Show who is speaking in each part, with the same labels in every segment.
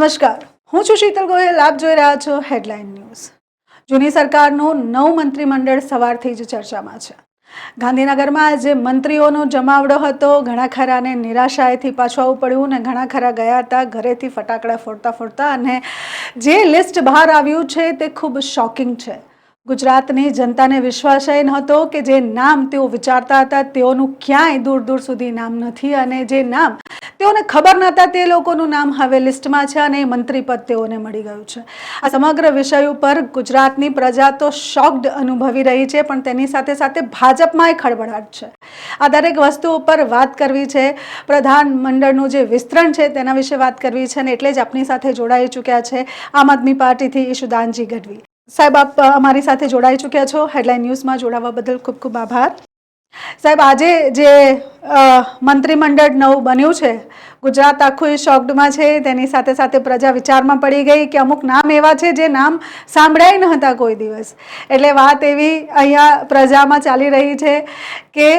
Speaker 1: નમસ્કાર. હું છું શીતલ ગોયલ આપ જોઈ રહ્યા છો હેડલાઇન ન્યૂઝ જૂની સરકારનું નવ મંત્રીમંડળ સવારથી જ ચર્ચામાં છે. ગાંધીનગરમાં જે મંત્રીઓનો જમાવડો હતો. ઘણા ખરાને નિરાશાએથી પાછું આવવું પડ્યું ને ઘણા ખરા ગયા હતા. ઘરેથી ફટાકડા ફોડતા ફોડતા અને જે લિસ્ટ બહાર આવ્યું છે તે ખૂબ શોકિંગ છે. ગુજરાતની જનતાને વિશ્વાસ એ નહોતો કે જે નામ તેઓ વિચારતા હતા, તેઓનું ક્યાંય દૂર દૂર સુધી નામ નથી અને જે નામ તેઓને ખબર નહોતા તે લોકોનું નામ હવે લિસ્ટમાં છે અને એ મંત્રી પદ તેઓને મળી ગયું છે. આ સમગ્ર વિષય ઉપર ગુજરાતની પ્રજા તો શોક્ડ અનુભવી રહી છે, પણ તેની સાથે સાથે ભાજપમાં ખળબળાટ છે. આ દરેક વસ્તુ ઉપર વાત કરવી છે, પ્રધાનમંડળનું જે વિસ્તરણ છે તેના વિશે વાત કરવી છે અને એટલે જ આપણી સાથે જોડાઈ ચૂક્યા છે આમ આદમી પાર્ટીથી ઈશુદાનજી ગઢવી. સાહેબ, આપ અમારી સાથે જોડાઈ ચૂક્યા છો. હેડલાઇન ન્યૂઝમાં જોડાવા બદલ ખૂબ ખૂબ આભાર. સાહેબ, આજે જે મંત્રીમંડળ નવું બન્યું છે ગુજરાત આખું શોકડમાં છે. તેની સાથે સાથે પ્રજા વિચારમાં પડી ગઈ કે અમુક નામ એવા છે જે નામ સાંભળ્યા ન હતા કોઈ દિવસ. એટલે વાત એવી અહીંયા પ્રજામાં ચાલી રહી છે કે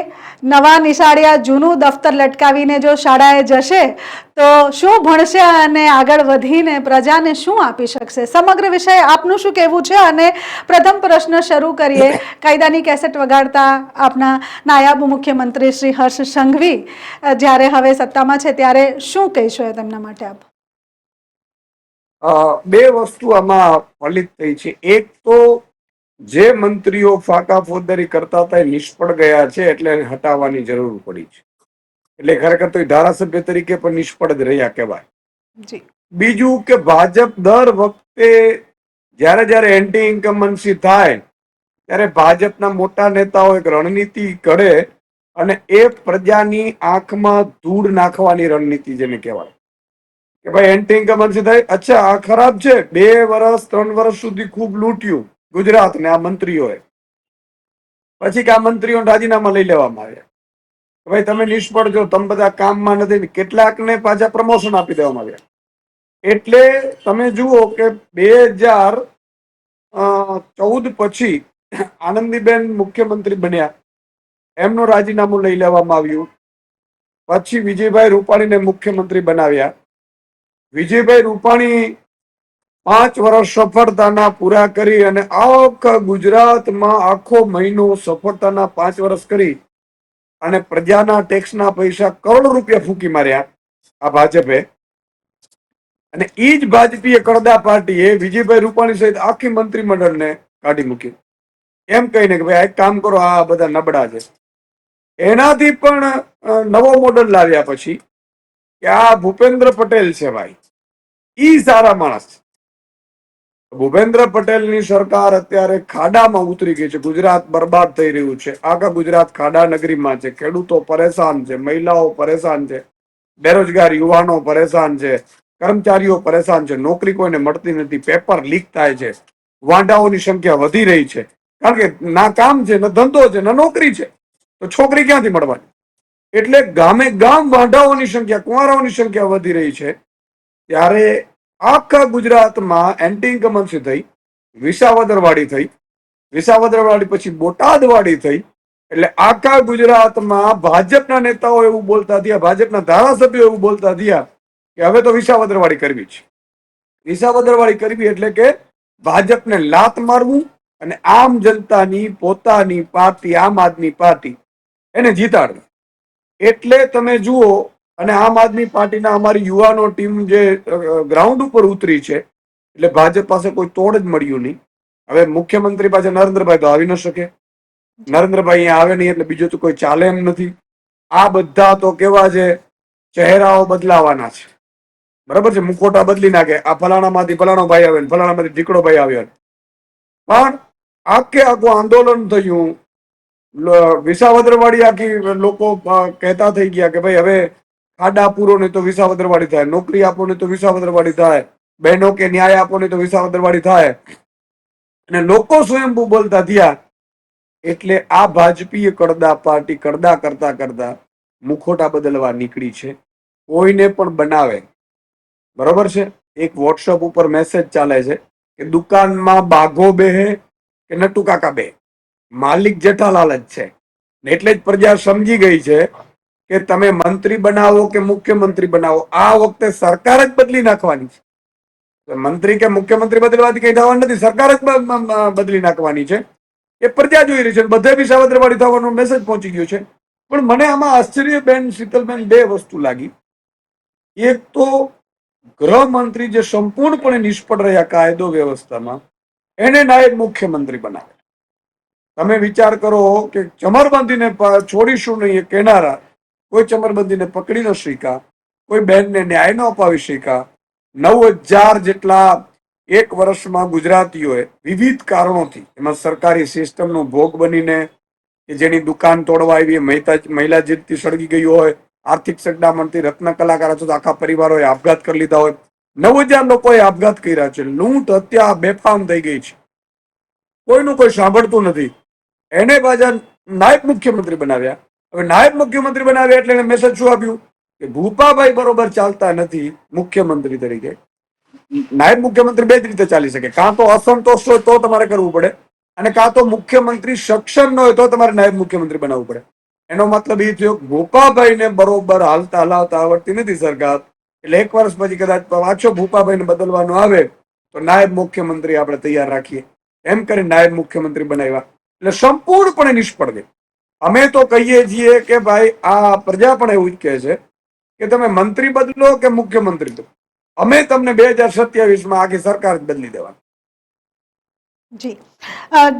Speaker 1: નવા નિશાળિયા જૂનું દફતર લટકાવીને જો શાળાએ જશે, તો શું ભણશે અને આગળ વધીને પ્રજાને શું આપી શકશે? સમગ્ર વિષય આપનું શું કહેવું છે? અને પ્રથમ પ્રશ્ન શરૂ કરીએ. કાયદાની કેસેટ વગાડતા આપના નાયબ મુખ્યમંત્રી શ્રી હર્ષ સંઘવી જ્યારે હવે સત્તામાં છે, ત્યારે શું કહેશો તેમના માટે આપ?
Speaker 2: બે વસ્તુ આમાં ફલિત થઈ છે. એક તો જે મંત્રીઓ ફાકા ફોજદારી કરતા હતા એ નિષ્ફળ ગયા છે એટલે હટાવવાની જરૂર પડી છે. એટલે ખરેખર તો ધારાસભ્ય તરીકે પણ નિષ્ફળ જ રહ્યા કહેવાય. બીજું કે ભાજપ દર વખતે જ્યારે જ્યારે એન્ટી ઇન્કમન્સી થાય ત્યારે ભાજપના મોટા નેતાઓ એક રણનીતિ ઘડે અને એ પ્રજાની આંખમાં ધૂળ નાખવાની રણનીતિ જેને કહેવાય. કે ભાઈ એન્ટી ઇન્કમન્સી થાય, અચ્છા, આ ખરાબ છે. બે વર્ષ ત્રણ વર્ષ સુધી ખૂબ લૂંટ્યું ગુજરાત ને આ મંત્રીઓએ. પછી કે આ મંત્રીઓ રાજીનામા લઈ લેવામાં આવ્યા. કે ભાઈ તમે નિષ્ફળ છો, તમે બધા કામમાં નથી કેટલાકને પાછા પ્રમોશન આપી દેવામાં આવ્યા. એટલે તમે જુઓ કે બે હજાર ચૌદ પછી આનંદીબેન મુખ્યમંત્રી બન્યા. એમનું રાજીનામું લઈ લેવામાં આવ્યું. પછી વિજયભાઈ રૂપાણીને મુખ્યમંત્રી બનાવ્યા. વિજયભાઈ રૂપાણી પાંચ વર્ષ સફળતાના પૂરા કરી અને આખા ગુજરાતમાં આખો મહિનો સફળતાના પાંચ વર્ષ કરી અને પ્રજાના ટેક્સના પૈસા કરોડ રૂપિયા ફૂંકી માર્યા આ ભાજપે. અને એ જ ભાજપીય કડદા પાર્ટીએ વિજયભાઈ રૂપાણી સહિત આખી મંત્રીમંડળને કાઢી મૂકી એમ કહીને કે ભાઈ, આ કામ કરો, આ બધા નબળા છે. એનાથી પણ નવો મોડલ લાવ્યા પછી કે આ ભૂપેન્દ્ર પટેલ છે ભાઈ. ઈ સારા માણસ ભૂપેન્દ્ર પટેલની સરકાર અત્યારે ખાડામાં ઉતરી ગઈ છે. ગુજરાત બરબાદ થઈ રહ્યું છે. આખા ગુજરાત ખાડા નગરીમાં છે. ખેડૂતો પરેશાન છે. મહિલાઓ પરેશાન છે. બેરોજગાર યુવાનો પરેશાન છે. કર્મચારીઓ પરેશાન છે. નોકરી કોઈને મળતી નથી. પેપર લીક થાય છે. વાંડાઓની સંખ્યા વધી રહી છે. કારણ કે ના કામ છે, ના ધંધો છે, ના નોકરી છે. તો છોકરી ક્યાંથી મળવાની? એટલે ગામે ગામ વાંઢાઓની સંખ્યા, કુંવારાઓની સંખ્યા વધી રહી છે. ત્યારે આખા ગુજરાતમાં એન્ટી ઇન્કમન્સી થઈ, વિસાવદરવાડી થઈ, વિસાવદરવાડી પછી બોટાદવાડી થઈ. એટલે આખા ગુજરાતમાં ભાજપના નેતાઓ એવું બોલતા થયા, ભાજપના ધારાસભ્યો એવું બોલતા થયા કે હવે તો વિસાવદરવાડી કરવી છે. વિસાવદરવાડી કરવી એટલે કે ભાજપને લાત મારવું અને આમ જનતાની, પોતાની પાર્ટી, આમ આદમી પાર્ટી એને જીતાડે. એટલે તમે જુઓ, અને આમ આદમી પાર્ટીના અમારી યુવાનો ટીમ જે ગ્રાઉન્ડ ઉપર ઉતરી છે, એટલે ભાજપ પાસે કોઈ તોડ જ મળ્યું નહીં. હવે મુખ્યમંત્રી પાસે નરેન્દ્રભાઈ તો આવી ન શકે. નરેન્દ્રભાઈ અહીંયા આવે નહીં, એટલે બીજું તો કોઈ ચાલે એમ નથી. આ બધા તો કેવા છે, ચહેરાઓ બદલાવાના છે. બરાબર છે? મુકોટા બદલી નાખે. આ ફલાણામાંથી ફલાણો ભાઈ આવે ફલાણામાંથી ઢીકડો ભાઈ આવ્યો. પણ આખે આખું આંદોલન થયું વિસાવદરવાડી આખી લોકો કહેતા થઈ ગયા કે ભાઈ હવે ખાડા પૂરો ને તો વિસાવદરવાડી થાય, નોકરી આપો ને તો વિસાવદરવાડી થાય, બહેનો કે ન્યાય આપો ને તો વિસાવદરવાડી થાય. અને લોકો સ્વયંભૂ બોલતા થયા. એટલે આ ભાજપીય કડદા પાર્ટી કડદા કરતા કરતા મુખોટા બદલવા નીકળી છે. કોઈને પણ બનાવે. બરોબર છે? એક વોટ્સઅપ ઉપર મેસેજ ચાલે છે કે દુકાનમાં બાઘો બેહે કે નટુ કાકા બે માલિક જેઠાલાલ જ છે. એટલે જ પ્રજા સમજી ગઈ છે કે તમે મંત્રી બનાવો કે મુખ્યમંત્રી બનાવો, આ વખતે સરકાર જ બદલી નાખવાની છે. મંત્રી કે મુખ્યમંત્રી બદલવાથી કઈ થવાનું નથી, સરકાર જ બદલી નાખવાની છે. એ પ્રજા જોઈ રહી છે બધે બી સાવત્રવાળી થવાનો મેસેજ પહોંચી ગયો છે. પણ મને આમાં આશ્ચર્યબેન શીતલબેન, બે વસ્તુ લાગી. એક તો ગૃહમંત્રી જે સંપૂર્ણપણે નિષ્ફળ રહ્યા કાયદો વ્યવસ્થામાં, એને નાયબ મુખ્યમંત્રી બનાવે તમે વિચાર કરો કે ચમરબંધીને છોડીશું નહીં એ કહેનારા કોઈ ચમરબંધીને પકડી ન શીખા. કોઈ બહેનને ન્યાય ન અપાવી શીખા. નવ હજાર જેટલા એક વર્ષમાં ગુજરાતીઓએ વિવિધ કારણોથી, એમાં સરકારી સિસ્ટમનો ભોગ બનીને, કે જેની દુકાન તોડવા આવી, એ મહિલા જીતથી સળગી ગઈ હોય, આર્થિક સગડામણથી રત્ન કલાકાર અથવા તો આખા પરિવારોએ આપઘાત કરી લીધા હોય. નવ હજાર લોકોએ આપઘાત કર્યા છે. લૂંટ હત્યા બેફામ થઈ ગઈ છે. કોઈનું કોઈ સાંભળતું નથી. એને પાછા નાયબ મુખ્યમંત્રી બનાવ્યા. હવે નાયબ મુખ્યમંત્રી બનાવ્યા એટલે એને મેસેજ શું આપ્યું? કે ભૂપાભાઈ બરોબર ચાલતા નથી મુખ્યમંત્રી તરીકે. નાયબ મુખ્યમંત્રી બે જ રીતે ચાલી શકે. કાં તો અસંતોષ હોય તો તમારે કરવું પડે અને કાં તો મુખ્યમંત્રી સક્ષમ ન હોય તો તમારે નાયબ મુખ્યમંત્રી બનાવવું પડે. એનો મતલબ એ થયો, ભૂપાભાઈને બરોબર હાલતા હલાવતા આવડતી નથી સરકાર. એટલે એક વર્ષ પછી કદાચ પાછો ભૂપાભાઈને બદલવાનો આવે, તો નાયબ મુખ્યમંત્રી આપણે તૈયાર રાખીએ. એમ કરી નાયબ મુખ્યમંત્રી બનાવ્યા. એટલે સંપૂર્ણપણે નિષ્ફળ ગઈ. અમે તો કહીએ છીએ કે ભાઈ, આ પ્રજા પણ એવું જ કહે છે કે તમે મંત્રી બદલો કે મુખ્યમંત્રી બદલો અમે તમને બે હજાર સત્યાવીસમાં આખી સરકાર જ બદલી દેવાની.
Speaker 1: જી.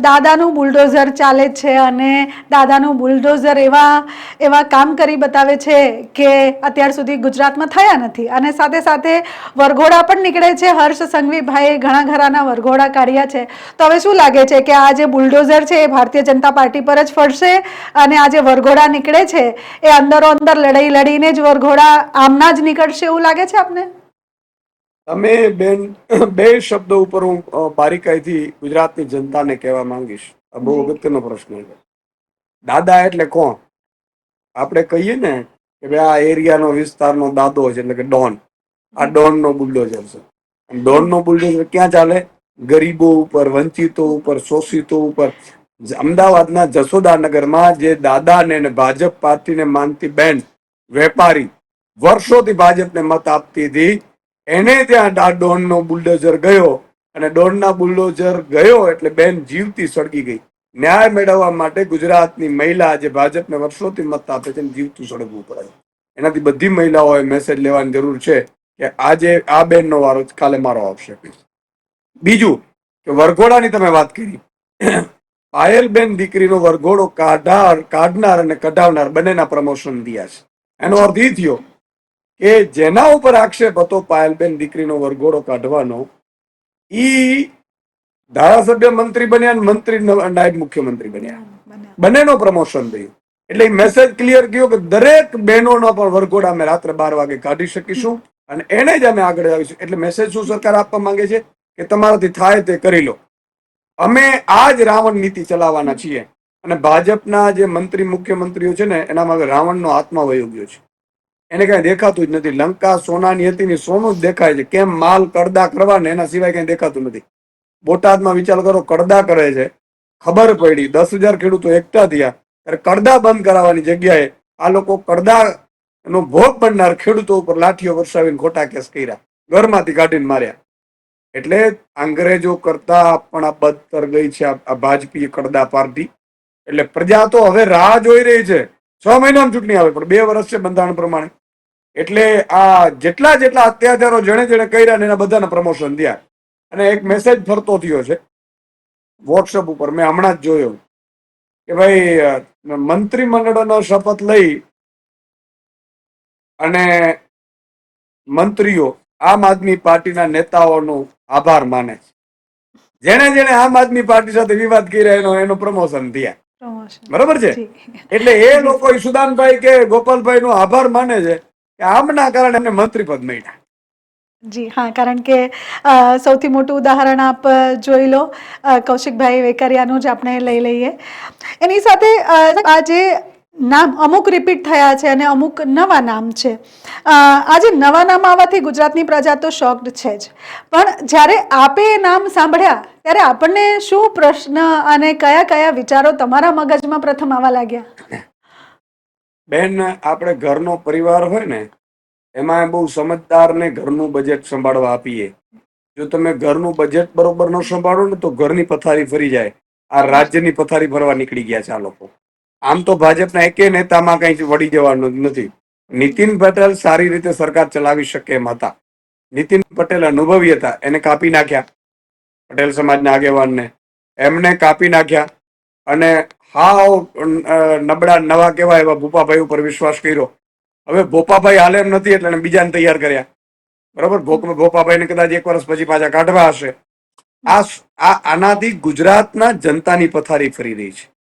Speaker 1: દાદાનું બુલડોઝર ચાલે છે અને દાદાનું બુલડોઝર એવા એવા કામ કરી બતાવે છે કે અત્યાર સુધી ગુજરાતમાં થયા નથી. અને સાથે સાથે વરઘોડા પણ નીકળે છે. હર્ષ સંઘવીભાઈએ ઘણા ઘરાના વરઘોડા કાઢ્યા છે. તો હવે શું લાગે છે કે આ જે બુલડોઝર છે એ ભારતીય જનતા પાર્ટી પર જ ફરશે અને આ જે વરઘોડા નીકળે છે એ અંદરો અંદર લડાઈ લડીને જ વરઘોડા આમના જ નીકળશે એવું લાગે છે આપને?
Speaker 2: તમે બેન બે શબ્દો ઉપર હું બારીકાઈથી ગુજરાતની જનતાને કહેવા માંગીશ. આ બહુ અગત્યનો પ્રશ્ન છે. દાદા એટલે કોણ? આપણે કહીએ ને કે ભાઈ આ એરિયાનો વિસ્તારનો દાદો છે એટલે કે ડોન. આ ડોનનો બુલડોઝર છે. ડોનનો બુલડોઝર ક્યાં ચાલે? ગરીબો ઉપર વંચિતો ઉપર શોષિતો ઉપર. અમદાવાદના જસોદાનગરમાં જે દાદાને અને ભાજપ પાર્ટીને માનતી બેન વેપારી વર્ષોથી ભાજપને મત આપતી હતી એને ત્યાં આ ડોનનો બુલડોઝર ગયો અને ડોનના બુલડોઝર ગયો એટલે બેન જીવતી સળગી ગઈ. ન્યાય મેળવવા માટે ગુજરાતની મહિલા જે ભાજપને વર્ષોથી મત આપે છે જીવતું સળગવું પડે એનાથી બધી મહિલાઓએ મેસેજ લેવાની જરૂર છે કે આજે આ બેનનો વારો કાલે મારો આવશે. બીજું કે વરઘોડાની તમે વાત કરી. પાયલબેન દીકરીનો વરઘોડો કાઢાર કાઢનાર અને કઢાવનાર બંનેના પ્રમોશન થયા છે. એનો અર્થ એ થયો કે જેના ઉપર આક્ષેપ હતો પાયલબેન દીકરીનો વરઘોડો કાઢવાનો ઈ ધારાસભ્ય મંત્રી બન્યા અને મંત્રી નાયબ મુખ્યમંત્રી બન્યા. બંનેનો પ્રમોશન થયું. એટલે મેસેજ ક્લિયર ગયો કે દરેક બહેનોનો પણ વરઘોડા અમે રાત્રે બાર વાગે કાઢી શકીશું અને એને જ અમે આગળ આવીશું. એટલે મેસેજ શું સરકાર આપવા માંગે છે? કે તમારાથી થાય તે કરી લો. અમે આ જ રાવણ નીતિ ચલાવવાના છીએ. અને ભાજપના જે મંત્રી મુખ્યમંત્રીઓ છે ને એનામાં રાવણનો આત્મા વયો ગયો છે. એને કઈ દેખાતું જ નથી. લંકા સોનાની હતી ને સોનું જ દેખાય છે. કેમ માલ કડદા કરવા ને એના સિવાય કઈ દેખાતું નથી? બોટાદમાં વિચાર કરો કડદા કરે છે. ખબર પડી, દસ હજાર ખેડૂતો એકઠા થયા. ત્યારે કડદા બંધ કરાવવાની જગ્યાએ આ લોકો કડદા નો ભોગ બનનાર ખેડૂતો ઉપર લાઠીઓ વરસાવીને ખોટા કેસ કર્યા. ઘરમાંથી કાઢીને માર્યા. એટલે અંગ્રેજો કરતા પણ આ બદતર ગઈ છે, આ ભાજપી કડદા પાર્ટી. એટલે પ્રજા તો હવે રાહ જોઈ રહી છે. છ મહિનામાં ચૂંટણી આવે, પણ બે વર્ષ છે બંધારણ પ્રમાણે. એટલે આ જેટલા જેટલા અત્યાચારો જેણે જેણે કર્યા ને એના બધાના પ્રમોશન થયા. અને એક મેસેજ ફરતો થયો છે. વોટ્સઅપ ઉપર મેં હમણાં જ જોયો. કે ભાઈ મંત્રીમંડળનો શપથ લઈ અને મંત્રીઓ આમ આદમી પાર્ટીના નેતાઓનો આભાર માને છે. જેણે જેણે આમ આદમી પાર્ટી સાથે વિવાદ કર્યા એનો એનો પ્રમોશન થયા. બરોબર છે? એટલે એ લોકો ઈશુદાનભાઈ કે ગોપાલભાઈ નો આભાર માને છે. આમના કારણે એમને મંત્રી પદ મળ્યા.
Speaker 1: જી, હા, કારણ કે સૌથી મોટું ઉદાહરણ આપ જોઈ લો. કૌશિકભાઈ વેકરિયાનું જ આપણે લઈ લઈએ. એની સાથે આ જે નામ અમુક રિપીટ થયા છે અને અમુક નવા નામ છે. આજે નવા નામ આવવાથી ગુજરાતની પ્રજા તો શોક્ડ છે જ. પણ જ્યારે આપે એ નામ સાંભળ્યા, ત્યારે આપણને શું પ્રશ્ન અને કયા કયા વિચારો તમારા મગજમાં પ્રથમ આવવા લાગ્યા?
Speaker 2: બેન આપણે ઘરનો પરિવાર હોય ને, એમાં બહુ સમજદાર ને ઘરનું બજેટ સંભાળવા આપીએ. જો તમે ઘરનું બજેટ બરોબર ન સંભાળો ને, તો ઘરની પથારી ફરી જાય. આ રાજ્યની પથારી ફરવા નીકળી ગયા છે આ લોકો. આમ તો ભાજપના એકે નેતામાં કઈ વળી જવાનું નથી. નીતિન પટેલ સારી રીતે સરકાર ચલાવી શકે એમ હતા. નીતિન પટેલ અનુભવી હતા, એને કાપી નાખ્યા. પટેલ સમાજના આગેવાનને. એમને કાપી નાખ્યા. અને હાવ નબળા નવા કેવા એવા ભૂપાભાઈ ઉપર વિશ્વાસ કર્યો. હવે ભોપાભાઈ હાલે એમ નથી એટલે બીજાને તૈયાર કર્યા. બરોબર? ભોપ- ભોપાભાઈને કદાચ એક વર્ષ પછી પાછા કાઢવા હશે. આ આનાથી ગુજરાતના જનતાની પથારી ફરી રહી છે.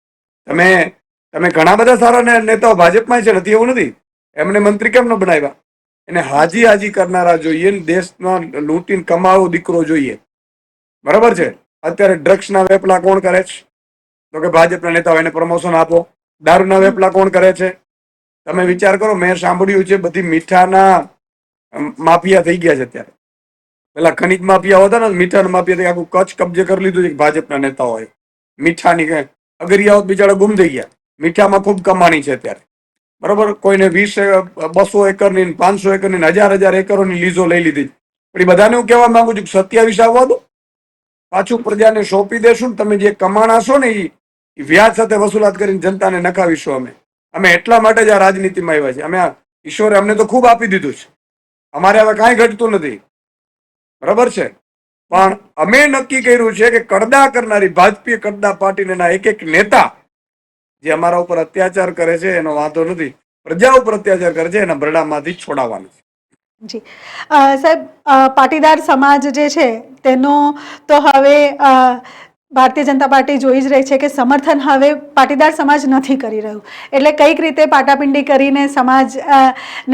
Speaker 2: તમે તમે ઘણા બધા સારા નેતાઓ ભાજપમાં છે નથી એવું નથી. એમને મંત્રી કેમ ન બનાવ્યા? એને હાજી હાજી કરનારા જોઈએ ને દેશમાં લૂંટીને કમાવો દીકરો જોઈએ. બરાબર છે? અત્યારે ડ્રગ્સના વેપલા કોણ કરે છે? તો કે ભાજપના નેતા હોય એને પ્રમોશન આપો. દારૂના વેપલા કોણ કરે છે? તમે વિચાર કરો, મેં સાંભળ્યું છે બધી મીઠાના માફિયા થઈ ગયા છે અત્યારે. પેલા ખનિજ માફિયા હતા ને, મીઠાના માફિયા આખું કચ્છ કબજે કરી લીધું છે ભાજપના નેતાઓએ. મીઠાની કે અગરિયાઓ બિચારા ગુમ થઈ ગયા. મીઠામાં ખૂબ કમાણી છે અત્યારે. બરોબર? કોઈને વીસ બસો એકરની પાંચસો એકરની હજાર હજાર એકરોની લીઝો લઈ લીધી પણ એ બધાને હું કહેવા માંગુ છું સત્યાવીસ આવવા દો. પાછું પ્રજાને સોંપી દેશું તમે જે કમાણા છો ને એ વ્યાજ સાથે વસૂલાત કરીને જનતાને નખાવીશું અમે. અમે એટલા માટે જ આ રાજનીતિમાં આવ્યા છે અમે ઈશ્વરે અમને તો ખૂબ આપી દીધું છે. અમારે હવે કાંઈ ઘટતું નથી. બરાબર છે? પણ અમે નક્કી કર્યું છે કે કડદા કરનારી ભાજપી કડદા પાર્ટીના એક એક નેતા જે અમારા ઉપર અત્યાચાર કરે છે, એનો વાંધો નથી. પ્રજા ઉપર અત્યાચાર કરે છે, એના ભરડામાંથી છોડાવવાનું છે.
Speaker 1: જી. સાહેબ પાટીદાર સમાજ જે છે, તેનો તો હવે ભારતીય જનતા પાર્ટી જોઈ જ રહી છે કે સમર્થન હવે પાટીદાર સમાજ નથી કરી રહ્યું. એટલે કંઈક રીતે પાટાપિંડી કરીને સમાજ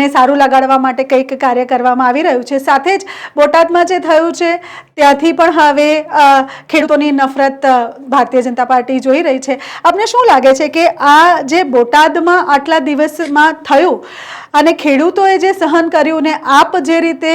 Speaker 1: ને સારું લગાડવા માટે કંઈક કાર્ય કરવામાં આવી રહ્યું છે. સાથે જ બોટાદમાં જે થયું છે, ત્યાંથી પણ હવે ખેડૂતોની નફરત ભારતીય જનતા પાર્ટી જોઈ રહી છે. આપને શું લાગે છે કે આ જે બોટાદમાં આટલા દિવસમાં થયું અને ખેડૂતોએ જે સહન કર્યું ને આપ જે રીતે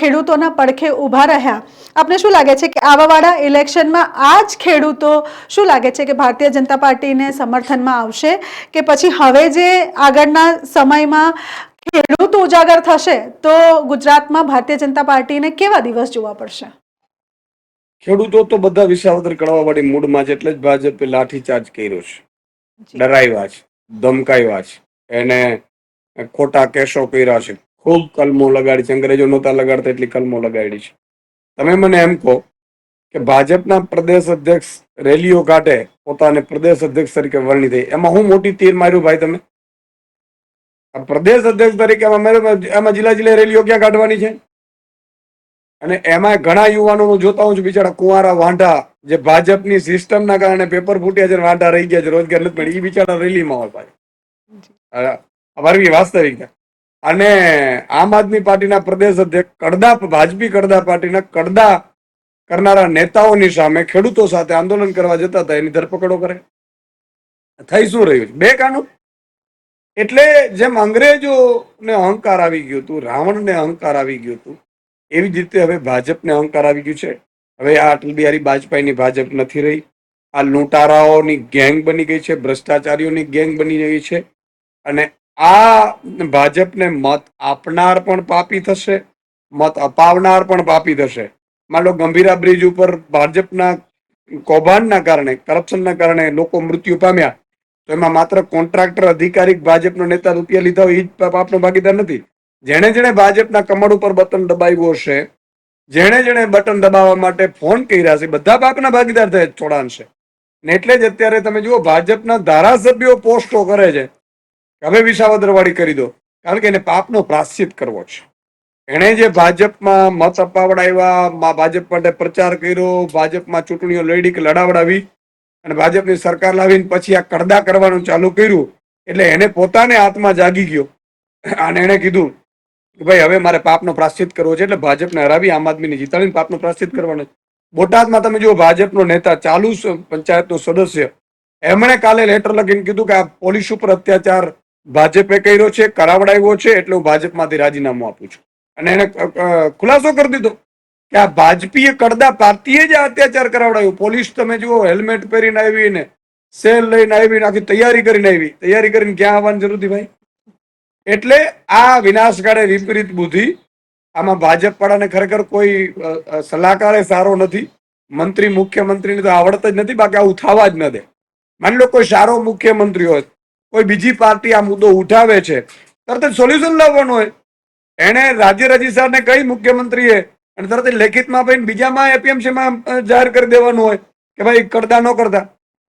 Speaker 1: ખેડૂતોના પડખે ઊભા રહ્યા, આપને શું લાગે છે કે આવાવાળા ઇલેક્શનમાં આ જ ખેડૂતો શું લાગે છે કે ભારતીય જનતા પાર્ટીને સમર્થનમાં આવશે કે પછી હવે જે આગળના સમયમાં ખેડૂત ઉજાગર થશે તો ગુજરાતમાં ભારતીય જનતા પાર્ટીને કેવા દિવસ જોવા પડશે?
Speaker 2: ખેડૂતો તો બધા વિસાવદર કળવાવાળી મૂડમાં છે એટલે જ ભાજપે લાઠીચાર્જ કર્યો છે. ડરાવ્યા છે ધમકાવ્યા છે એને ખોટા કેસો કર્યા છે. ખૂબ કલમો લગાડી છે અંગ્રેજો નહોતા લગાડતા એટલી કલમો લગાડી છે. તમે મને એમ કહો કે ભાજપના પ્રદેશ અધ્યક્ષ રેલીઓ કાઢે, પોતાને પ્રદેશ અધ્યક્ષ તરીકે વર્ણી દે. એમાં હું મોટી તીર માર્યું ભાઈ તમે? પ્રદેશ અધ્યક્ષ તરીકે એમાં જિલ્લા જિલ્લા રેલીઓ ક્યાં કાઢવાની છે? અને એમાં ઘણા યુવાનો હું જોતા હોઉં છું, બિચારા કુંવારા વાંઢા, જે ભાજપની સિસ્ટમના કારણે પેપર ફૂટ્યા છે વાંઢા રહી ગયા છે, રોજગાર નથી મળી એ બિચારા રેલીમાં હોય ભાઈ. અમારી વાસ્તવિકતા અને આમ આદમી પાર્ટીના પ્રદેશ અધ્યક્ષ કડદા, ભાજપી કડદા પાર્ટીના કડદા કરનારા નેતાઓની સામે ખેડૂતો સાથે આંદોલન કરવા જતા હતા, એની ધરપકડો કરે. થઈ શું રહ્યું બે કાનૂન. એટલે જેમ અંગ્રેજોને અહંકાર આવી ગયું હતું, રાવણને અહંકાર આવી ગયું હતું, એવી જ રીતે હવે ભાજપને અહંકાર આવી ગયું છે. હવે આ અટલ બિહારી વાજપેયીની ભાજપ નથી રહી. આ લૂંટારાઓની ગેંગ બની ગઈ છે, ભ્રષ્ટાચારીઓની ગેંગ બની ગઈ છે. અને આ ભાજપને મત આપનાર પણ પાપી થશે, મત અપાવનાર પણ પાપી થશે. માન ગંભીરા બ્રિજ ઉપર ભાજપના કૌભાંડના કારણે, કરપ્શનના કારણે લોકો મૃત્યુ પામ્યા. તો એમાં માત્ર કોન્ટ્રાક્ટર અધિકારી ભાજપનો નેતા રૂપિયા લીધા હોય એ જ પાપનો ભાગીદાર નથી. જેણે જેણે ભાજપના કમળ ઉપર બટન દબાવ્યું હશે, જેણે જેણે બટન દબાવવા માટે ફોન કર્યા છે, બધા પાપના ભાગીદાર થયા છે થોડા અંશે ને એટલે જ અત્યારે તમે જુઓ, ભાજપના ધારાસભ્યો પોસ્ટો કરે છે. હવે વિસાવદરવાળી કરી દો. કારણ કે એને પાપનો પ્રાશ્ચિત કરવો છે. એણે જે ભાજપમાં મત અપાવડાવ્યા ભાજપ માટે પ્રચાર કર્યો, ભાજપમાં ચૂંટણીઓ લડી કે લડાવડાવી અને ભાજપની સરકાર લાવીને પછી આ કડદા કરવાનું ચાલુ કર્યું એટલે એને પોતાને આત્મા જાગી ગયો. અને એણે કીધું કે ભાઈ, હવે મારે પાપનો પ્રાશ્ચિત કરવો છે એટલે ભાજપને હરાવી, આમ આદમીને જીતાડીને પાપનો પ્રાશ્ચિત કરવાનો. બોટાદમાં તમે જુઓ, ભાજપનો નેતા ચાલુ પંચાયતનો સદસ્ય. એમણે કાલે લેટર લખીને કીધું કે આ પોલીસ ઉપર અત્યાચાર ભાજપે કર્યો છે, કરાવડાવ્યો છે, એટલે હું ભાજપમાંથી રાજીનામું આપું છું. અને એને ખુલાસો કરી દીધો કે આ ભાજપીએ કડદા પાર્ટીએ જ આ અત્યાચાર કરાવડાવ્યો પોલીસ તમે જુઓ હેલ્મેટ પહેરીને આવી ને સેલ લઈને આવી આખી તૈયારી કરીને આવી. તૈયારી કરીને ક્યાં આવવાની જરૂર હતી ભાઈ? એટલે આ વિનાશકાળે વિપરીત બુદ્ધિ આમાં ભાજપ વાળાને ખરેખર કોઈ અ, સારો નથી. મંત્રી મુખ્યમંત્રીને તો આવડત જ નથી બાકી આવું થવા જ ન દે. માની લો કોઈ સારો મુખ્યમંત્રી હોય કોઈ બીજી પાર્ટી આ મુદ્દો ઉઠાવે છે તરત જ સોલ્યુશન લાવવાનું હોય. એણે રાજ્ય રજિસ્ટ્રારને કઈ મુખ્યમંત્રીએ, અને તરત લેખિતમાં ભાઈ બીજામાં એપીએમસીમાં જાહેર કરી દેવાનું હોય કે ભાઈ કરતા ન કરતા.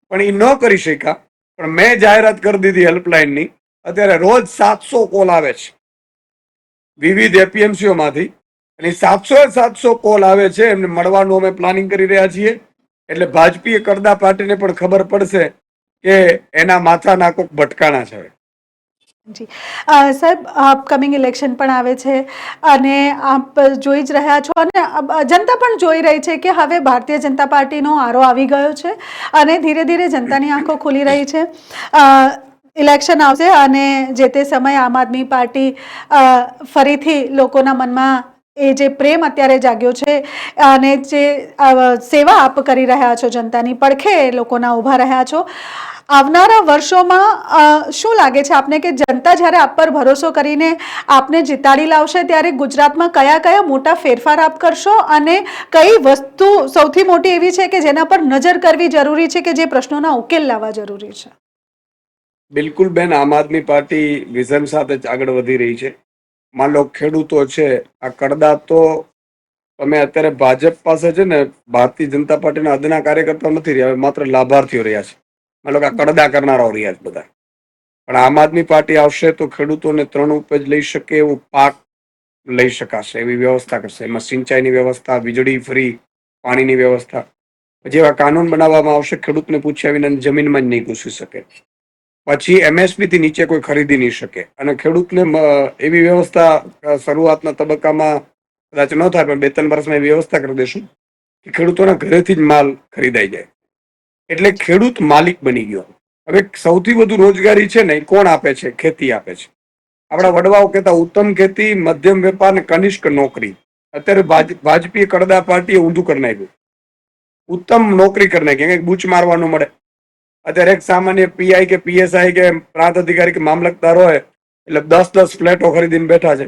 Speaker 2: પણ એ ન કરી શક્યા. પણ મેં જાહેરાત કરી દીધી હેલ્પલાઇનની. અત્યારે રોજ સાતસો કોલ આવે છે. વિવિધ એપીએમસીઓમાંથી. અને સાતસો સાતસો કોલ આવે છે. એમને મળવાનું અમે પ્લાનિંગ કરી રહ્યા છીએ. એટલે ભાજપીય કરદા પાર્ટીને પણ ખબર પડશે કે એના માથાના કોક ભટકાણા છે
Speaker 1: જી. સાહેબ અપકમિંગ ઇલેક્શન પણ આવે છે અને આપ જોઈ જ રહ્યા છો અને જનતા પણ જોઈ રહી છે કે હવે ભારતીય જનતા પાર્ટીનો આરો આવી ગયો છે અને ધીરે ધીરે જનતાની આંખો ખુલી રહી છે. ઇલેક્શન આવશે અને જે તે સમયે આમ આદમી પાર્ટી ફરીથી લોકોના મનમાં એ જે પ્રેમ અત્યારે જાગ્યો છે અને જે સેવા આપ કરી રહ્યા છો જનતાની, પડખે લોકોના ઊભા રહ્યા છો. આવનારા વર્ષોમાં શું લાગે છે આપને કે જનતા જ્યારે આપ પર ભરોસો કરીને આપને જીતાડી લાવશે, ત્યારે ગુજરાતમાં કયા કયા મોટા ફેરફાર આપ કરશો અને કઈ વસ્તુ સૌથી મોટી એવી છે કે જેના પર નજર કરવી જરૂરી છે કે જે પ્રશ્નોના ઉકેલ લાવવા જરૂરી છે?
Speaker 2: બિલકુલ બેન, આમ આદમી પાર્ટી વિઝન સાથે જ આગળ વધી રહી છે. માન લો ખેડૂતો છે, આ કડદા તો તમે અત્યારે ભાજપ પાસે છે ને, ભારતીય જનતા પાર્ટીના અદના કાર્યકર્તા નથી રહ્યા માત્ર લાભાર્થીઓ રહ્યા છે. કે આ કડદા કરનારાઓ રહ્યા છે બધા. પણ આમ આદમી પાર્ટી આવશે તો ખેડૂતોને ત્રણ ઉપજ લઈ શકે એવું પાક લઈ શકાશે, એવી વ્યવસ્થા કરશે. એમાં સિંચાઈની વ્યવસ્થા, વીજળી ફ્રી, પાણીની વ્યવસ્થા. જેવા કાનૂન બનાવવામાં આવશે, ખેડૂતને પૂછ્યા વિના જમીનમાં જ નહીં ઘૂસી શકે. પછી એમએસપીથી નીચે કોઈ ખરીદી નહીં શકે. અને ખેડૂતને એવી વ્યવસ્થા શરૂઆતના તબક્કામાં કદાચ ન થાય, પણ બે ત્રણ વર્ષમાં એવી વ્યવસ્થા કરી દેશું કે ખેડૂતોના ઘરેથી જ માલ ખરીદાઈ જાય. એટલે ખેડૂત માલિક બની ગયો. હવે સૌથી વધુ રોજગારી છે ને એ કોણ આપે છે? ખેતી આપે છે. આપણા વડવાઓ કહેતા ઉત્તમ ખેતી, મધ્યમ વેપાર ને કનિષ્ક નોકરી. અત્યારે ભાજ- કરદા કડદા પાર્ટીએ ઊંધું કરી નાખ્યું. ઉત્તમ નોકરી કરી નાખી. કંઈક બૂચ મારવાનું મળે. અત્યારે એક સામાન્ય પીઆઈ કે પીએસઆઈ કે પ્રાંત અધિકારી કે મામલતદાર હોય, એટલે દસ દસ ફ્લેટો ખરીદીને બેઠા છે.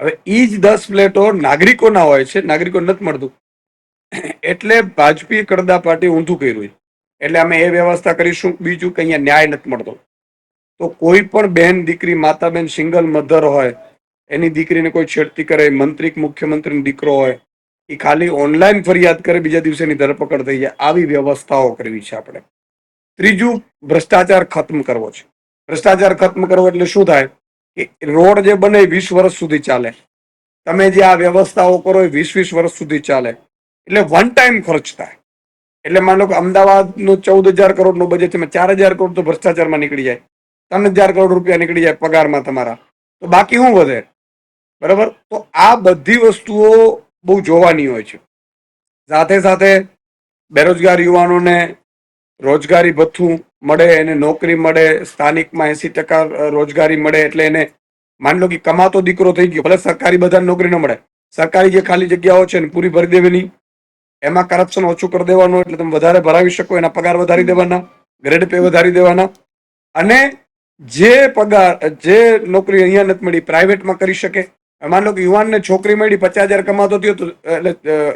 Speaker 2: હવે ઈ જ દસ ફ્લેટો નાગરિકોના હોય છે. નાગરિકો નથી મળતું. એટલે ભાજપી કરદા પાર્ટી ઊંધું કર્યું. એટલે અમે એ વ્યવસ્થા કરીશું, બીજું કે અહીંયા ન્યાય નથી મળતો. તો કોઈ પણ બેન, દીકરી માતા બેન સિંગલ મધર હોય, એની દીકરીને કોઈ છેડતી કરે, મંત્રી મુખ્યમંત્રીનો દીકરો હોય, એ ખાલી ઓનલાઈન ફરિયાદ કરે, બીજા દિવસે એની ધરપકડ થઈ જાય. આવી વ્યવસ્થાઓ કરવી છે આપણે. ત્રીજું, ભ્રષ્ટાચાર ખત્મ કરવો છે. ભ્રષ્ટાચાર ખત્મ કરવો એટલે શું થાય કે રોડ જે બને વીસ વર્ષ સુધી ચાલે. તમે જે આ વ્યવસ્થાઓ કરો એ વીસ વીસ વર્ષ સુધી ચાલે. એટલે વન ટાઈમ ખર્ચ થાય. એટલે માનો કે અમદાવાદનું ચૌદ હજાર કરોડનું બજેટ છે ચાર હજાર કરોડ તો ભ્રષ્ટાચારમાં નીકળી જાય. ત્રણ હજાર કરોડ રૂપિયા નીકળી જાય પગારમાં તમારા. તો બાકી શું વધે? બરાબર? તો આ બધી વસ્તુઓ બહુ જોવાની હોય છે. સાથે સાથે બેરોજગાર યુવાનોને રોજગારી ભથ્થું મળે, એને નોકરી મળે, સ્થાનિકમાં એસી ટકા રોજગારી મળે એટલે એને માની લો કે કમાતો દીકરો થઈ ગયો, ભલે સરકારી બધાને નોકરી ન મળે. સરકારી જે ખાલી જગ્યાઓ છે ને, પૂરી ભરી દેવાની એમાં કરપ્શન ઓછું કરી દેવાનું એટલે તમે વધારે ભરાવી શકો, એના પગાર વધારી દેવાના ગ્રેડ પે વધારી દેવાના. અને જે પગાર, જે નોકરી અહીંયા નથી મળી પ્રાઇવેટમાં કરી શકે. માન લો કે યુવાનને છોકરી મળી, પચાસ હજાર કમાતો થયો તો, એટલે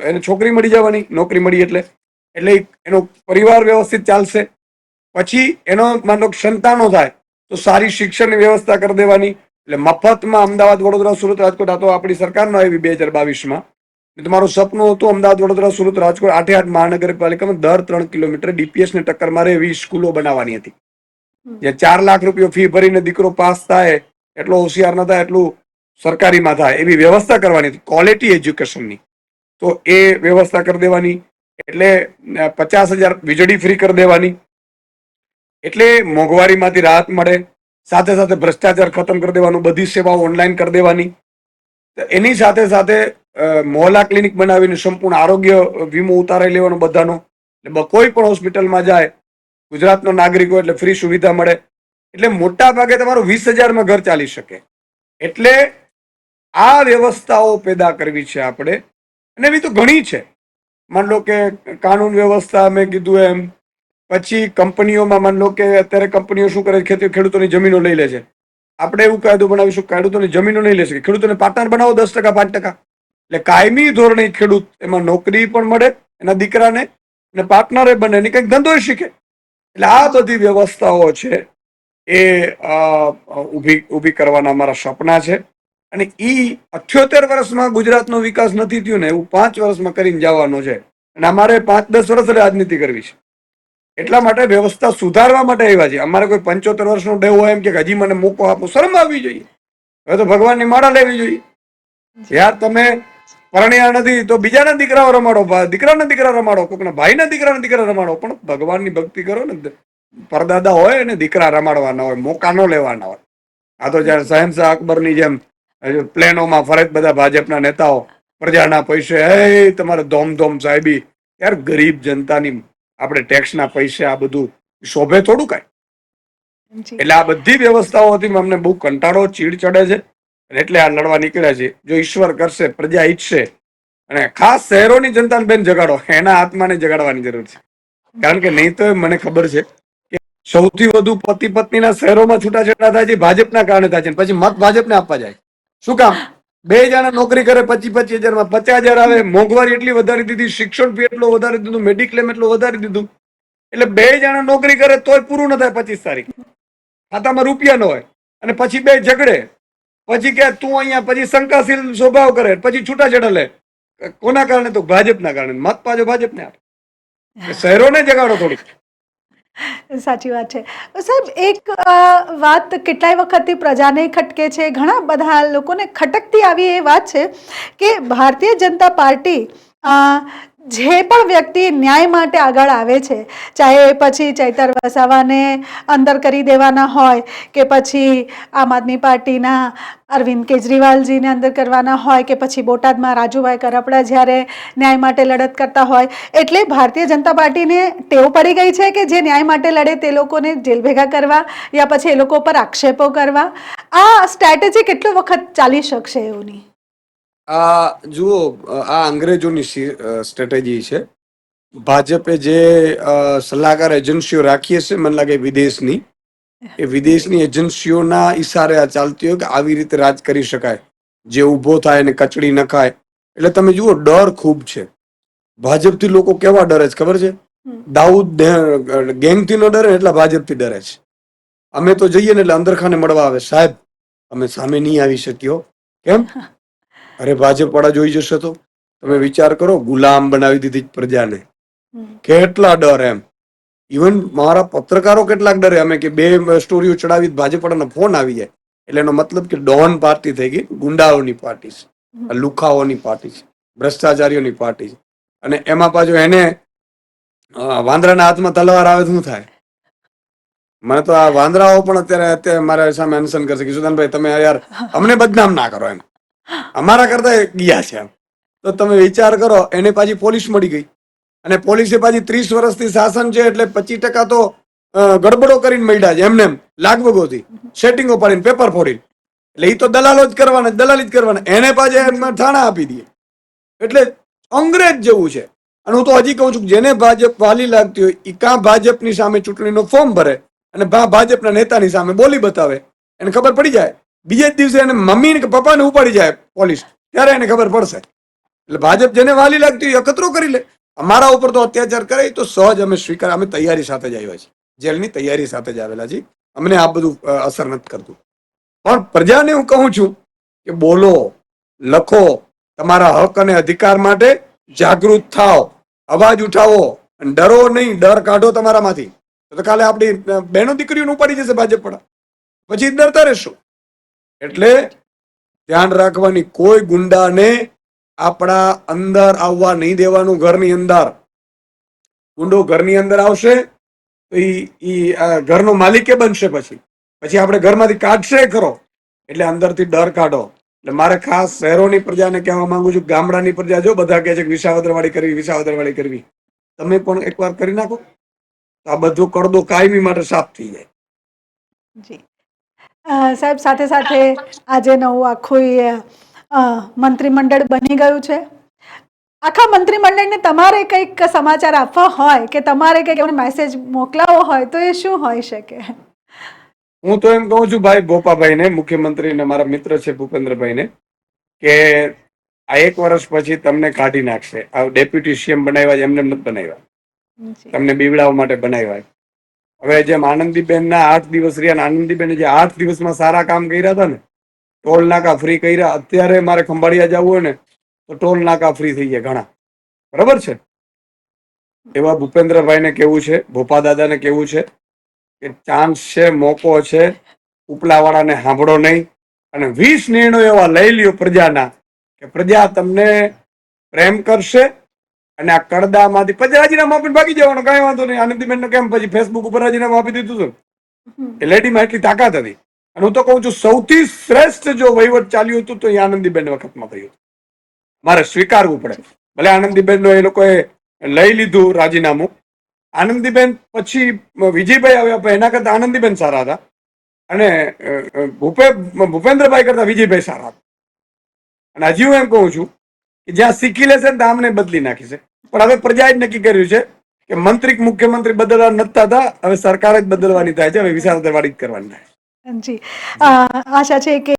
Speaker 2: એને છોકરી મળી જવાની, નોકરી મળી એટલે. એટલે એનો પરિવાર વ્યવસ્થિત ચાલશે. પછી એનો માન લો સંતાનો થાય, તો સારી શિક્ષણની વ્યવસ્થા કરી દેવાની. એટલે મફતમાં અમદાવાદ, વડોદરા, સુરત, રાજકોટ, આ તો આપણી સરકારનો આવી બે હજાર બાવીસમાં. તમારું સપનું હતું અમદાવાદ વડોદરા સુરત રાજકોટ આઠે આઠ મહાનગરપાલિકામાં દર ત્રણ કિલોમીટર ડીપીએસ ને ટક્કર મારે એવી સ્કૂલો બનાવવાની હતી. જે ચાર લાખ રૂપિયો ફી ભરીને દીકરો પાસ થાય એટલો હોશિયાર ન થાય એટલું સરકારીમાં થાય એવી વ્યવસ્થા કરવાની હતી ક્વોલિટી એજ્યુકેશનની તો એ વ્યવસ્થા કરી દેવાની એટલે પચાસ હજાર વીજળી ફ્રી કરી દેવાની. એટલે મોંઘવારીમાંથી રાહત મળે સાથે સાથે ભ્રષ્ટાચાર ખતમ કરી દેવાનું બધી સેવાઓ ઓનલાઈન કરી દેવાની. એની સાથે સાથે અ, મોહલ્લા ક્લિનિક બનાવીને સંપૂર્ણ આરોગ્ય વીમો ઉતારી લેવાનો બધાનો. એટલે કોઈ પણ હોસ્પિટલમાં જાય ગુજરાતનો નાગરિક હોય એટલે ફ્રી સુવિધા મળે. એટલે મોટા ભાગે તમારું વીસ હજારમાં ઘર ચાલી શકે. એટલે આ વ્યવસ્થાઓ પેદા કરવી છે આપણે. અને એવી તો ઘણી છે. માન લો કે કાનૂન વ્યવસ્થા મેં કીધું એમ. પછી કંપનીઓમાં માન લો કે અત્યારે કંપનીઓ શું કરે ખેતી ખેડૂતોની જમીનો લઈ લે છે. આપણે એવું કાયદો બનાવીશું ખેડૂતોની જમીનો નહીં લઈ શકે. ખેડૂતોને પાર્ટનર બનાવો દસ ટકા પાંચ ટકા. એટલે કાયમી ધોરણે ખેડૂત એમાં નોકરી પણ મળે, એના દીકરાને અને પાર્ટનરે બને, એને કંઈક ધંધો શીખે. એટલે આ બધી વ્યવસ્થાઓ છે એ ઊભી ઊભી કરવાના અમારા સપના છે. અને એ અઠ્યોતેર વર્ષમાં ગુજરાતનો વિકાસ નથી થયો ને, એવું પાંચ વર્ષમાં કરીને જવાનો છે. અને અમારે પાંચ, દસ વર્ષ રાજનીતિ કરવી છે. એટલા માટે વ્યવસ્થા સુધારવા માટે આવ્યા છે. અમારે કોઈ પંચોતેર વર્ષનો ડેવ હોય એમ કે હજી મને મોકો આપો, શરમ આવવી જોઈએ. હવે તો ભગવાનની માળા લેવી જોઈએ. યાર, તમે પરણ્યા નથી તો બીજાના દીકરાઓ રમાડો દીકરાના દીકરા રમાડો. કોકના ભાઈના દીકરાના દીકરા રમાડો પણ ભગવાનની ભક્તિ કરો ને પરદાદા હોય અને દીકરા રમાડવાના હોય મોકા ન લેવાના હોય. આ તો જયારે શહેનશાહ અકબરની જેમ પ્લેનોમાં ફરજ બધા ભાજપના નેતાઓ પ્રજાના પૈસે હે તમારે ધોમ ધોમ સાહેબી. યાર ગરીબ જનતાની આપણે ટેક્સના પૈસે આ બધું શોભે થોડું કાંઈ. એટલે આ બધી વ્યવસ્થાઓથી અમને બહુ કંટાળો ચીડ ચડે છે. એટલે આ લડવા નીકળ્યા છે જો ઈશ્વર કરશે, પ્રજા ઈચ્છશે, અને ખાસ શહેરોની જનતાને બેન જગાડો, એના આત્માને જગાડવાની જરૂર છે. કારણ કે નહીં તો મને ખબર છે કે સૌથી વધુ પતિ પત્નીના શહેરોમાં છૂટાછેડા થાય છે, ભાજપના કારણે થાય છે પછી મત ભાજપને આપવા જાય. શું કામ? બે જણા નોકરી કરે પચીસ પચીસ હજારમાં પચાસ હજાર આવે, મોંઘવારી એટલી વધારી દીધી, શિક્ષણ ફી એટલું વધારી દીધું મેડિક્લેમ એટલું વધારી દીધું. એટલે બે જણા નોકરી કરે, તોય પૂરું ન થાય પચીસ તારીખ. ખાતામાં રૂપિયા ન હોય, અને પછી બે ઝઘડે. પછી કે તું અહીંયા પછી શંકાશીલ સ્વભાવ કરે, પછી છૂટાછેડા લે કોના કારણે? તો ભાજપના કારણે. મત પાછો ભાજપને આપે. શહેરોને જગાડો થોડુંક.
Speaker 1: સાચી વાત છે. સાહેબ, એક વાત કેટલાય વખતથી પ્રજાને ખટકે છે. ઘણા બધા લોકોને ખટકતી આવી એ વાત છે કે ભારતીય જનતા પાર્ટી જે પણ વ્યક્તિ ન્યાય માટે આગળ આવે છે, ચાહે એ પછી ચૈતર વસાવાને અંદર કરી દેવાના હોય કે પછી આમ આદમી પાર્ટીના અરવિંદ કેજરીવાલજીને અંદર કરવાના હોય કે પછી બોટાદમાં રાજુભાઈ કરપડા જ્યારે ન્યાય માટે લડત કરતા હોય, એટલે ભારતીય જનતા પાર્ટીને ટેવ પડી ગઈ છે કે જે ન્યાય માટે લડે તે લોકોને જેલ ભેગા કરવા યા પછી એ લોકો પર આક્ષેપો કરવા. આ સ્ટ્રેટેજી કેટલો વખત ચાલી શકશે એવું નહીં
Speaker 2: આ જુઓ આ અંગ્રેજોની સ્ટ્રેટેજી છે. ભાજપે જે સલાહકાર એજન્સીઓ રાખી હશે મને લાગે વિદેશની એ વિદેશની એજન્સીઓના ઈશારે આ ચાલતી હોય કે આવી રીતે રાજ કરી શકાય. જે ઊભો થાય અને કચડી નખાય એટલે તમે જુઓ ડર ખૂબ છે. ભાજપથી લોકો કેવા ડરે છે ખબર છે. દાઉદ ગેંગથી નો ડરે એટલે ભાજપથી ડરે છે. અમે તો જઈએ ને એટલે અંદરખાને મળવા આવે. સાહેબ અમે સામે નહીં આવી શક્યો. કેમ? અરે ભાજપવાળા જોઈ જશે તો. તમે વિચાર કરો ગુલામ બનાવી દીધી પ્રજાને. કેટલા ડર એમ. ઇવન મારા પત્રકારો કેટલાક ડરે અમે કે બે સ્ટોરીઓ ચડાવી ભાજપવાળાનો ફોન આવી જાય. એટલે એનો મતલબ કે ડોન પાર્ટી થઈ ગઈ ગુંડાઓની પાર્ટી છે. લુખાઓની પાર્ટી છે ભ્રષ્ટાચારીઓની પાર્ટી છે. અને એમાં પાછું એને વાંદરાના હાથમાં તલવાર આવે શું થાય? મને તો આ વાંદરાઓ પણ અત્યારે અત્યારે મારા સામે અનશન કરશે. કે સુદાનભાઈ તમે યાર અમને બદનામ ના કરો એમ. અમારા કરતા ગયા છે તો તમે વિચાર કરો, એને પાછી પોલીસ મળી ગઈ. અને પોલીસે પાછી ત્રીસ વર્ષથી શાસન છે એટલે પચીસ ટકા તો ગડબડો કરીને મળ્યા છે એમને એમ, લાગવગોથી. સેટિંગો પાડીને પેપર ફોડીને. એટલે એ તો દલાલો જ કરવાના, દલાલી જ કરવાના. એને પાછા થાણા આપી દે એટલે અંગ્રેજ જેવું છે. અને હું તો હજી કહું છું જેને ભાજપ વાલી લાગતી હોય એ કાં ભાજપની સામે ચૂંટણીનો ફોર્મ ભરે અને ભાજપના નેતાની સામે બોલી બતાવે. એને ખબર પડી જાય. બીજે જ દિવસે એને મમ્મી કે પપ્પાને ઉપાડી જાય પોલીસ. ત્યારે એને ખબર પડશે. એટલે ભાજપ જેને વાલી લાગતી હોય એ અખતરો કરી લે. અમારા ઉપર તો અત્યાચાર કરે તો સહજ અમે સ્વીકાર અમે તૈયારી સાથે જ આવ્યા છીએ. જેલની તૈયારી સાથે જ આવેલા છીએ. અમને આ બધું અસર નથી કરતું. પણ પ્રજાને હું કહું છું કે બોલો, લખો, તમારા હક અને અધિકાર માટે જાગૃત થાઓ. અવાજ ઉઠાવો ડરો નહીં, ડર કાઢો તમારામાંથી. તો કાલે આપણી બહેનો દીકરીઓને ઉપાડી જશે ભાજપ વાળા. પછી ડરતા રહેશો. એટલે ધ્યાન રાખવાની કોઈ ગુંડાને આપણા અંદર આવવા નહીં દેવાનું ઘરની અંદર. ગુંડો ઘરની અંદર આવશે તો એ ઘરનો માલિકે બનશે પછી. પછી આપણે ઘરમાંથી કાઢશે ખરો. એટલે અંદરથી ડર કાઢો. એટલે મારે ખાસ શહેરોની પ્રજાને કહેવા માંગુ છું, ગામડાની પ્રજા જો બધા કહે છે કે વિસાવદરવાળી કરવી વિસાવદરવાળી કરવી. તમે પણ એકવાર કરી નાખો. આ બધું કરદો કાયમી માટે સાફ થઈ જાય.
Speaker 1: જી. સાહેબ સાથે સાથે આજે નવું આખું મંત્રીમંડળ બની ગયું છે. આખા મંત્રીમંડળને તમારે કંઈક સમાચાર આપવા હોય કે તમારે કંઈક એમને મેસેજ મોકલાવો હોય તો એ શું હોઈ શકે?
Speaker 2: હું તો એમ કહું છું ભાઈ ભોપાભાઈને મુખ્યમંત્રી ને મારા મિત્ર છે ભૂપેન્દ્રભાઈને કે આ એક વર્ષ પછી તમને કાઢી નાખશે. આ ડેપ્યુટી સીએમ બનાવ્યા એમને એમ નથી બનાવ્યા. તમને બીવડાવવા માટે બનાવ્યા. હવે જેમ આનંદીબેન ના આઠ દિવસ રહ્યા ને આનંદીબેન જે આઠ દિવસમાં સારા કામ કર્યા હતા ને, ટોલ નાકા ફ્રી કર્યા. અત્યારે મારે ખંભાળિયા જવું હોય ને, તો ટોલ નાકા ફ્રી થઈ ગયા ઘણા. બરાબર છે? એવા ભૂપેન્દ્રભાઈને કેવું છે, ભોપા દાદાને કેવું છે, કે ચાન્સ છે, મોકો છે, ઉપલાવાળાને સાંભળો નહીં. અને વીસ નિર્ણયો એવા લઈ લ્યો પ્રજાના, કે પ્રજા તમને પ્રેમ કરશે અને આ કડદામાંથી પછી રાજીનામું આપીને ભાગી જવાનું કઈ વાંધો નહીં. આનંદીબેન ને કેમ પછી ફેસબુક ઉપર રાજીનામું આપી દીધું હતું. એ લેડીમાં એટલી તાકાત હતી. અને હું તો કહું છું સૌથી શ્રેષ્ઠ જો વહીવટ ચાલ્યું હતું તો એ આનંદીબેન વખતમાં થયું મારે સ્વીકારવું પડે. ભલે આનંદીબેન એ લોકોએ લઈ લીધું રાજીનામું. આનંદીબેન પછી વિજયભાઈ આવ્યા પણ એના કરતા આનંદીબેન સારા હતા. અને ભૂપે ભૂપેન્દ્રભાઈ કરતા વિજયભાઈ સારા હતા. અને હજી હું એમ કહું છું જ્યાં શીખી લેશે ને આમને બદલી નાખી પણ હવે પ્રજાએ જ નક્કી કર્યું છે કે મંત્રી મુખ્યમંત્રી બદલવા નતા હતા, હવે સરકાર જ બદલવાની થાય છે, હવે વિચારધારાવાળી જ કરવાની થાય
Speaker 1: જી. આશા છે કે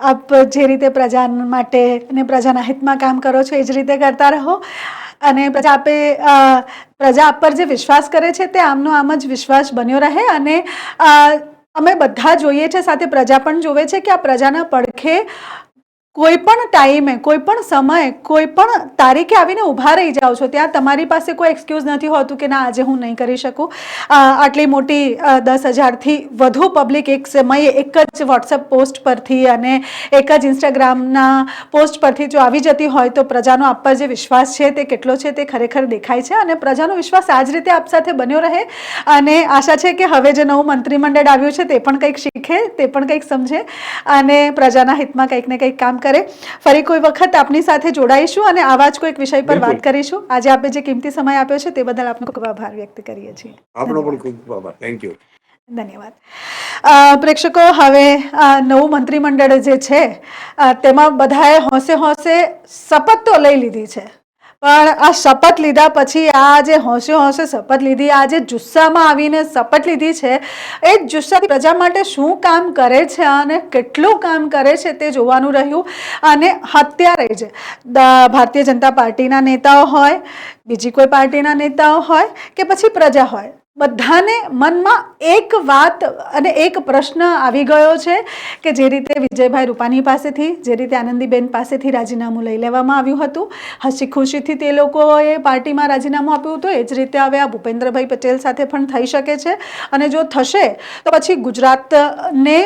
Speaker 1: આપ જે રીતે પ્રજા માટે અને પ્રજાના હિતમાં કામ કરો છો એ જ રીતે કરતા રહો. અને પ્રજા આપે પ્રજા આપ પર જે વિશ્વાસ કરે છે તે આમનો આમ જ વિશ્વાસ બન્યો રહે અને અમે બધા જોઈએ છે, સાથે પ્રજા પણ જોવે છે કે આ પ્રજાના પડખે કોઈ પણ ટાઈમે, કોઈ પણ સમયે, કોઈ પણ તારીખે આવીને ઊભા રહી જાઓ છો, ત્યાં તમારી પાસે કોઈ એક્સક્યુઝ નથી હોતું કે ના, આજે હું નહીં કરી શકું. આટલી મોટી દસ હજારથી વધુ પબ્લિક એક સમયે એક જ વોટ્સએપ પોસ્ટ પરથી અને એક જ ઇન્સ્ટાગ્રામના પોસ્ટ પરથી જો આવી જતી હોય તો પ્રજાનો આપ પર જે વિશ્વાસ છે તે કેટલો છે તે ખરેખર દેખાય છે અને પ્રજાનો વિશ્વાસ આ જ રીતે આપ સાથે બન્યો રહે. અને આશા છે કે હવે જે નવું મંત્રીમંડળ આવ્યું છે તે પણ કંઈક શીખે, તે પણ કંઈક સમજે અને પ્રજાના હિતમાં કંઈક ને કંઈક કામ કરે. ફરી કોઈ વખત આપની સાથે જોડાઈશું અને આવા જ કોઈક વિષય પર વાત કરીશું. આજે આપે જે કિંમતી સમય આપ્યો છે તે બદલ આપનો ખૂબ આભાર વ્યક્ત કરીએ છીએ.
Speaker 2: આપનો પણ ખૂબ ખૂબ આભાર. થેન્ક યુ
Speaker 1: ધન્યવાદ. પ્રેક્ષકો હવે નવું મંત્રીમંડળ જે છે તેમાં બધાએ હોંશે હોંશે શપથ તો લઈ લીધી છે. પણ આ શપથ લીધા પછી આ જે હોંશે હોંશે શપથ લીધી, આ જે જુસ્સામાં આવીને શપથ લીધી છે, એ જ જુસ્સાથી પ્રજા માટે શું કામ કરે છે અને કેટલું કામ કરે છે તે જોવાનું રહ્યું અને અત્યારે જ ભારતીય જનતા પાર્ટીના નેતાઓ હોય, બીજી કોઈ પાર્ટીના નેતાઓ હોય કે પછી પ્રજા હોય. બધાને મનમાં એક વાત અને એક પ્રશ્ન આવી ગયો છે કે જે રીતે વિજયભાઈ રૂપાણી પાસેથી, જે રીતે આનંદીબેન પાસેથી રાજીનામું લઈ લેવામાં આવ્યું હતું. હસી ખુશીથી તે લોકોએ પાર્ટીમાં રાજીનામું આપ્યું હતું. એ જ રીતે હવે આ ભૂપેન્દ્રભાઈ પટેલ સાથે પણ થઈ શકે છે. અને જો થશે, તો પછી ગુજરાતને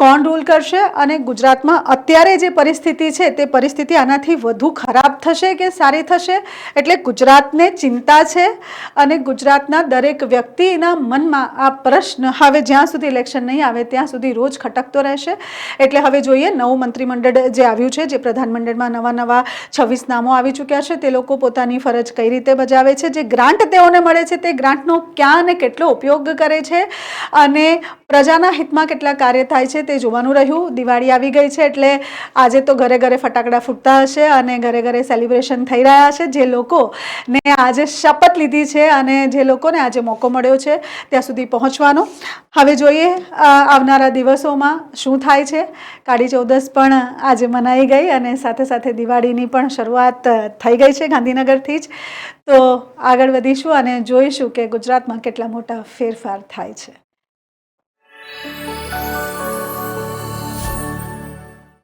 Speaker 1: કોણ રૂલ કરશે અને ગુજરાતમાં અત્યારે જે પરિસ્થિતિ છે તે પરિસ્થિતિ આનાથી વધુ ખરાબ થશે કે સારી થશે? એટલે ગુજરાતને ચિંતા છે અને ગુજરાતના દરેક વ્યક્તિના મનમાં આ પ્રશ્ન હવે જ્યાં સુધી ઇલેક્શન નહીં આવે ત્યાં સુધી રોજ ખટકતો રહેશે. એટલે હવે જોઈએ નવું મંત્રીમંડળ જે આવ્યું છે, જે પ્રધાનમંડળમાં નવા નવા છવ્વીસ નામો આવી ચૂક્યા છે, તે લોકો પોતાની ફરજ કઈ રીતે બજાવે છે? જે ગ્રાન્ટ તેઓને મળે છે, તે ગ્રાન્ટનો ક્યાં અને કેટલો ઉપયોગ કરે છે? અને પ્રજાના હિતમાં કેટલા કાર્ય થાય છે તે જોવાનું રહ્યું. દિવાળી આવી ગઈ છે એટલે આજે તો ઘરે ઘરે ફટાકડા ફૂટતા હશે અને ઘરે ઘરે સેલિબ્રેશન થઈ રહ્યા છે. જે લોકોને આજે શપથ લીધી છે અને જે લોકોને આજે મોકો મળ્યો છે ત્યાં સુધી પહોંચવાનો. હવે જોઈએ આવનારા દિવસોમાં શું થાય છે. કાળી ચૌદસ પણ આજે મનાઈ ગઈ અને સાથે સાથે દિવાળીની પણ શરૂઆત થઈ ગઈ છે ગાંધીનગરથી જ. તો આગળ વધીશું અને જોઈશું કે ગુજરાતમાં કેટલા મોટા ફેરફાર થાય છે.